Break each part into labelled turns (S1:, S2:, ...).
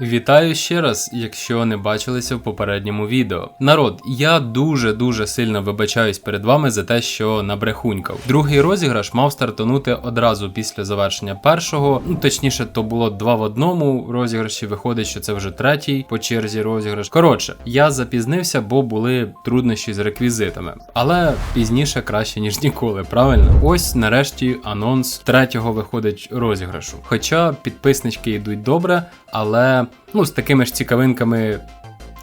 S1: Вітаю ще раз, якщо не бачилися в попередньому відео. Народ, я дуже дуже сильно вибачаюсь перед вами за те, що набрехунькав. Другий розіграш мав стартанути одразу після завершення першого. Ну точніше, то було два в одному розіграші. Виходить, що це вже третій по черзі розіграш. Коротше, я запізнився, бо були труднощі з реквізитами. Але пізніше краще ніж ніколи, правильно? Ось нарешті анонс третього виходить розіграшу. Хоча підписнички йдуть добре, але ну з такими ж цікавинками.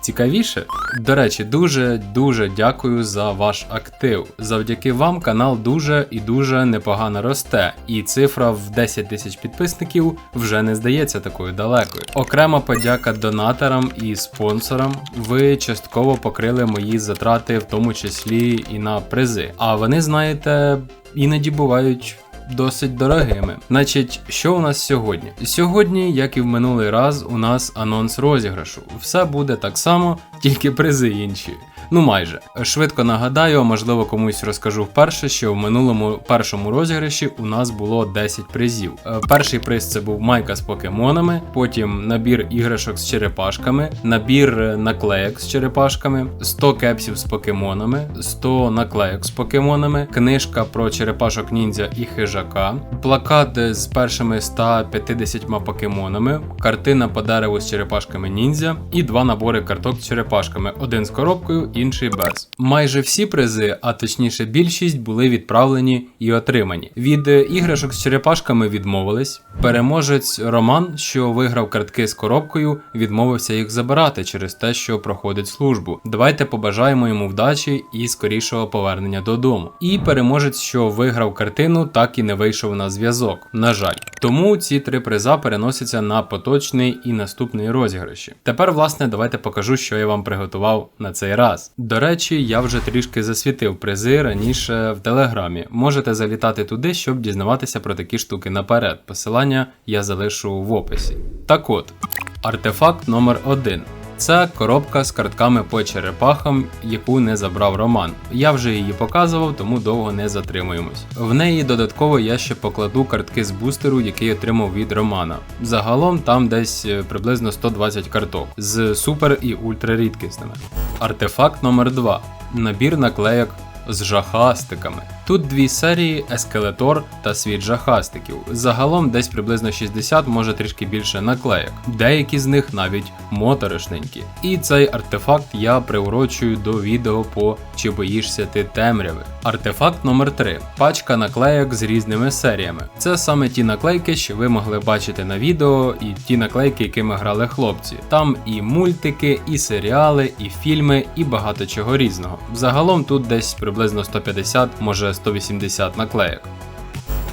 S1: Цікавіше. До речі, дуже дуже дякую за ваш актив. Завдяки вам канал дуже і дуже непогано росте, і цифра в 10 тисяч підписників вже не здається такою далекою. Окрема подяка донаторам і спонсорам. Ви частково покрили мої затрати, в тому числі і на призи. А вони, знаєте, іноді бувають досить дорогими. Значить, що у нас сьогодні? Сьогодні, як і в минулий раз, у нас анонс розіграшу. Все буде так само, тільки призи інші. Ну майже швидко нагадаю, можливо комусь розкажу вперше, що в минулому першому розіграші у нас було 10 призів. Е, Перший приз це був майка з покемонами, потім набір іграшок з черепашками, набір е, наклеєк з черепашками, 100 кепсів з покемонами, 100 наклеєк з покемонами, книжка про черепашок ніндзя і хижака, плакат з першими 150 покемонами, картина по дереву з черепашками ніндзя і два набори карток з черепашками, один з коробкою інший без. Майже всі призи, а точніше більшість, були відправлені і отримані. Від е, іграшок з черепашками відмовились. Переможець Роман, що виграв картки з коробкою, відмовився їх забирати через те, що проходить службу. Давайте побажаємо йому вдачі і скорішого повернення додому. І переможець, що виграв картину, так і не вийшов на зв'язок. На жаль. Тому ці три приза переносяться на поточний і наступний розіграші. Тепер, власне, давайте покажу, що я вам приготував на цей раз. До речі, я вже трішки засвітив призи раніше в телеграмі. Можете завітати туди, щоб дізнаватися про такі штуки наперед. Посилання я залишу в описі. Так от, артефакт номер 1 це коробка з картками по черепахам, яку не забрав Роман. Я вже її показував, тому довго не затримуємось. В неї додатково я ще покладу картки з бустеру, який отримав від Романа. Загалом там десь е, приблизно 120 карток з супер і ультра рідкісними. Артефакт номер 2 набір наклеєк з жахастиками. Тут дві серії Ескелетор та світ жахастиків. Загалом десь приблизно 60, може трішки більше наклеєк. Деякі з них навіть моторошненькі. І цей артефакт я приурочую до відео по Чи боїшся ти темряви. Артефакт номер 3 пачка наклейок з різними серіями. Це саме ті наклейки, що ви могли бачити на відео, і ті наклейки, якими грали хлопці. Там і мультики, і серіали, і фільми, і багато чого різного. Загалом тут десь приблизно 150, може 180 наклеєк.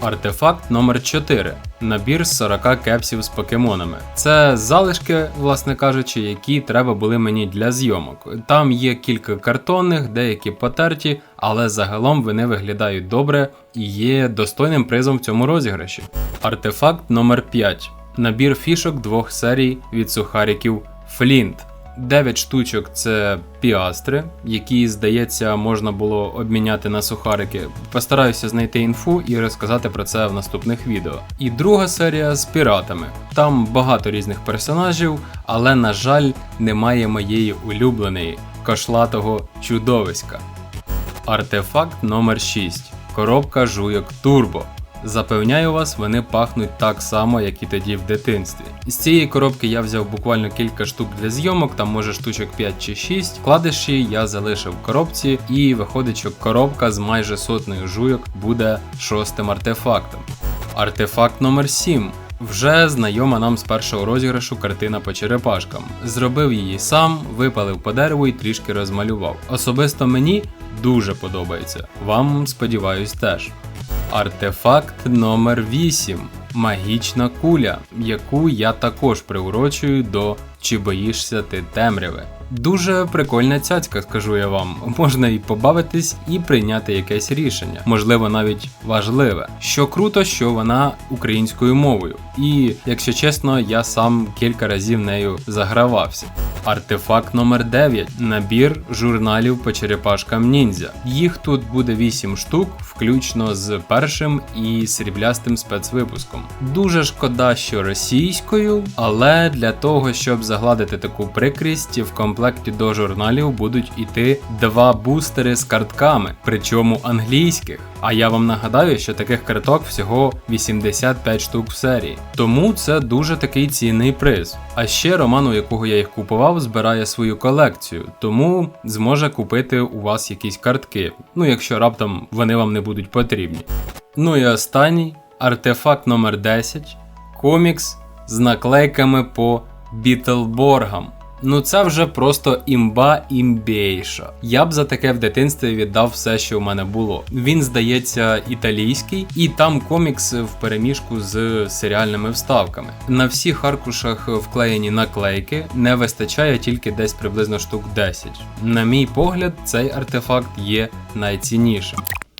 S1: Артефакт номер 4 набір з 40 кепсів з покемонами. Це залишки, власне кажучи, які треба були мені для зйомок. Там є кілька картонних, деякі потерті, але загалом вони виглядають добре і є достойним призом в цьому розіграші. Артефакт номер 5 набір фішок двох серій від сухариків Flint. 9 штучок це піастри, які, здається, можна було обміняти на сухарики. Постараюся знайти інфу і розказати про це в наступних відео. І друга серія з піратами. Там багато різних персонажів, але, на жаль, немає моєї улюбленої кошлатого чудовиська. Артефакт номер 6 Коробка жуйок Турбо. Запевняю вас, вони пахнуть так само, як і тоді в дитинстві. З цієї коробки я взяв буквально кілька штук для зйомок, там може штучок 5 чи 6. Вкладиші я залишив в коробці, і виходить, що коробка з майже сотнею жуйок буде шостим артефактом. Артефакт номер 7 вже знайома нам з першого розіграшу картина по черепашкам. Зробив її сам, випалив по дереву і трішки розмалював. Особисто мені дуже подобається. Вам сподіваюсь теж. Артефакт номер 8 Магічна куля, яку я також приурочую до чи боїшся ти темряви. Дуже прикольна цяцька, скажу я вам. Можна і побавитись, і прийняти якесь рішення, можливо, навіть важливе. Що круто, що вона українською мовою. І, якщо чесно, я сам кілька разів нею загравався. Артефакт номер 9 набір журналів по черепашкам ніндзя. Їх тут буде 8 штук, включно з першим і сріблястим спецвипуском. Дуже шкода, що російською, але для того, щоб загладити таку прикрість, в комплекті до журналів будуть іти два бустери з картками, причому англійських. А я вам нагадаю, що таких карток всього 85 штук в серії. Тому це дуже такий цінний приз. А ще Роман, у якого я їх купував, збирає свою колекцію, тому зможе купити у вас якісь картки. Ну якщо раптом вони вам не будуть потрібні. Ну і останній артефакт номер 10 комікс з наклейками по Бітлборгам. Ну це вже просто імба імбейша. Я б за таке в дитинстві віддав все, що в мене було. Він здається італійський, і там комікс в переміжку з серіальними вставками. На всіх аркушах вклеєні наклейки, не вистачає тільки десь приблизно штук 10. На мій погляд, цей артефакт є найціннішим.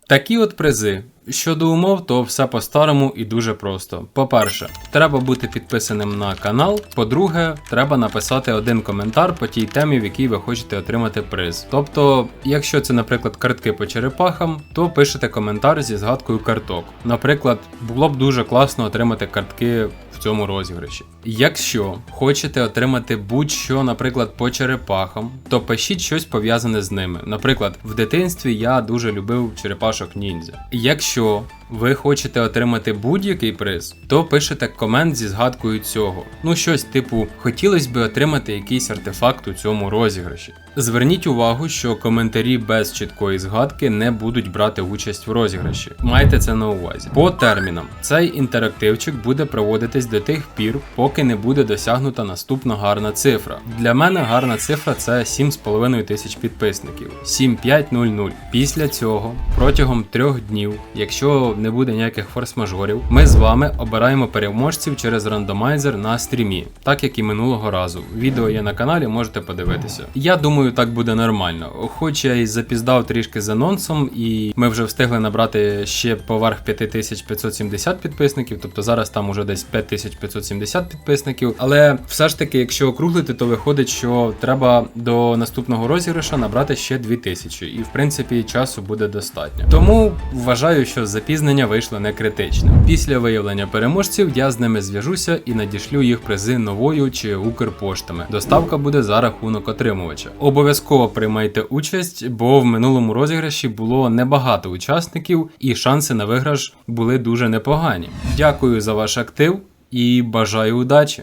S1: Такі от призи. Щодо умов, то все по-старому і дуже просто. По-перше, треба бути підписаним на канал. По-друге, треба написати один коментар по тій темі, в якій ви хочете отримати приз. Тобто, якщо це, наприклад, картки по черепахам, то пишете коментар зі згадкою карток. Наприклад, було б дуже класно отримати картки в цьому розіграші. Якщо хочете отримати будь-що, наприклад, по черепахам, то пишіть щось пов'язане з ними. Наприклад, в дитинстві я дуже любив черепашок ніндзя. Якщо ви хочете отримати будь-який приз, то пишете комент зі згадкою цього. Ну щось типу, хотілося б отримати якийсь артефакт у цьому розіграші. Зверніть увагу, що коментарі без чіткої згадки не будуть брати участь в розіграші. Майте це на увазі. По термінам, цей інтерактивчик буде проводитись до тих пір, поки не буде досягнута наступна гарна цифра. Для мене гарна цифра це 7,5 тисяч підписників. 7500. Після цього, протягом трьох днів, якщо не буде ніяких форс-мажорів, ми з вами обираємо переможців через рандомайзер на стрімі, так як і минулого разу. Відео є на каналі, можете подивитися. Я думаю, так буде нормально. Хоч я і запіздав трішки з анонсом, і ми вже встигли набрати ще поверх 5570 підписників, тобто зараз там уже десь 5570 підписників. Але все ж таки, якщо округлити, то виходить, що треба до наступного розіграша набрати ще 2000, і в принципі часу буде достатньо. Тому вважаю, що запізнення вийшло не критичним. Після виявлення переможців я з ними зв'яжуся і надішлю їх призи новою чи Укрпоштами. Доставка буде за рахунок отримувача. Обов'язково приймайте участь, бо в минулому розіграші було небагато учасників, і шанси на виграш були дуже непогані. Дякую за ваш актив і бажаю удачі!